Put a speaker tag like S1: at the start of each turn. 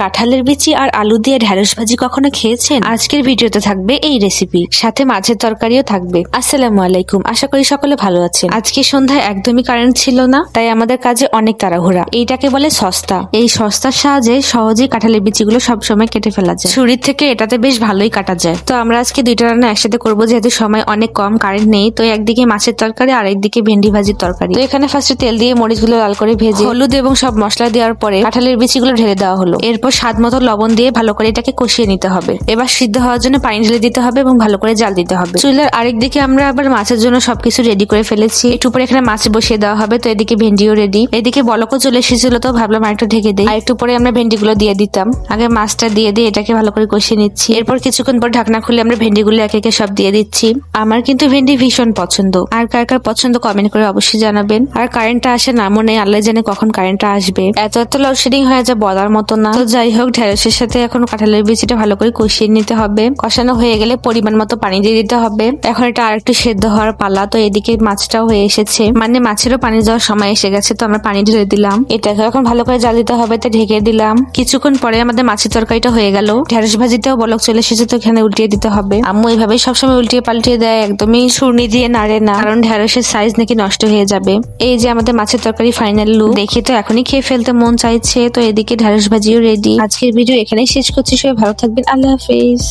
S1: কাঁঠালের বিচি আর আলু দিয়ে ঢ্যাঁড়স ভাজি কখনো খেয়েছেন? আজকের ভিডিওতে থাকবে এই রেসিপি সাথে মাছের তরকারিও থাকবে। আসসালামু আলাইকুম। আশা করি সকলে ভালো আছেন। আজকে সন্ধ্যায় একদমই কারেন্ট ছিল না, তাই আমাদের কাজে অনেক তাড়াহুড়া। এইটাকে বলে সস্তা। এই সস্তার সাহায্যে সহজেই কাঁঠালের বিচিগুলো সবসময় কেটে ফেলা যায়। ছুরির থেকে এটাতে বেশ ভালোই কাটা যায়। তো আমরা আজকে দুইটা রান্না একসাথে করব, যেহেতু সময় অনেক কম কারেন্ট নেই। তো একদিকে মাছের তরকারি আর একদিকে ভেন্ডি ভাজির তরকারি। তো এখানে ফার্স্টে তেল দিয়ে মরিচগুলো লাল করে ভেজে, হলুদ এবং সব মশলা দেওয়ার পরে কাঁঠালের বিচিগুলো ঢেলে দেওয়া হলো। এরপর স্বাদ মতো লবণ দিয়ে ভালো করে এটাকে কষিয়ে নিতে হবে। এবার সিদ্ধ হওয়ার জন্য পানি ঢেলে দিতে হবে এবং ভালো করে জাল দিতে হবে। চুলার আরেক দিকে আমরা আবার মাছের জন্য সবকিছু রেডি করে ফেলেছি। একটু পরে এখানে মাছ বসিয়ে দেওয়া হবে, তো এদিকে ভেন্ডিও রেডি এদিকে বলকও চলে এসেছিল, তো ভাবলাম আরেকটু ঢেকে দিই। আর একটু পরে আমরা ভেন্ডিগুলো দিয়ে দিতাম। আগে মাছটা দিয়ে দিয়ে এটাকে ভালো করে কষিয়ে নিচ্ছি। এরপর কিছুক্ষণ পর ঢাকনা খুলে আমরা ভেন্ডিগুলো একে একে সব দিয়ে দিচ্ছি। আমার কিন্তু ভেন্ডি ভীষণ পছন্দ। আর কার কার পছন্দ কমেন্ট করে অবশ্যই জানাবেন। আর কারেন্টটা আসে নামও নেই আল্লাহ জানে কখন কারেন্টটা আসবে। এত এত লোডশেডিং হয়ে যা বলার মতো না। যাই হোক, ঢেঁড়সের সাথে এখন কাঁঠালের বিচিটা ভালো করে কষিয়ে নিতে হবে। কষানো হয়ে গেলে পরিমাণ মতো পানি দিয়ে দিতে হবে। এখন এটা আর একটু সেদ্ধ হওয়ার পালা, তো এদিকে মাছটাও হয়ে এসেছে। মানে মাছেরও পানি যাওয়ার সময় এসে গেছে, তো আমরা পানি ঢেলে দিলাম। এটাকে এখন ভালো করে জাল দিতে হবে, তো ঢেকে দিলাম। কিছুক্ষণ পরে আমাদের মাছের তরকারিটা হয়ে গেল। ঢেঁড়স ভাজিতেও বলক চলে এসেছে, তো এখানে উল্টিয়ে দিতে হবে। আম্মু এইভাবে সবসময় উল্টিয়ে পাল্টিয়ে দেয়, একদমই সুরনি দিয়ে নাড়ে না, কারণ ঢেঁড়সের সাইজ নাকি নষ্ট হয়ে যাবে। এই যে আমাদের মাছের তরকারি ফাইনাল লুক দেখে তো এখনই খেয়ে ফেলতে মন চাইছে, তো এদিকে ঢেঁড়স ভাজিও রেডি আজকের ভিডিও এখানেই শেষ করছি। সবাই ভালো থাকবেন। আল্লাহ হাফিজ।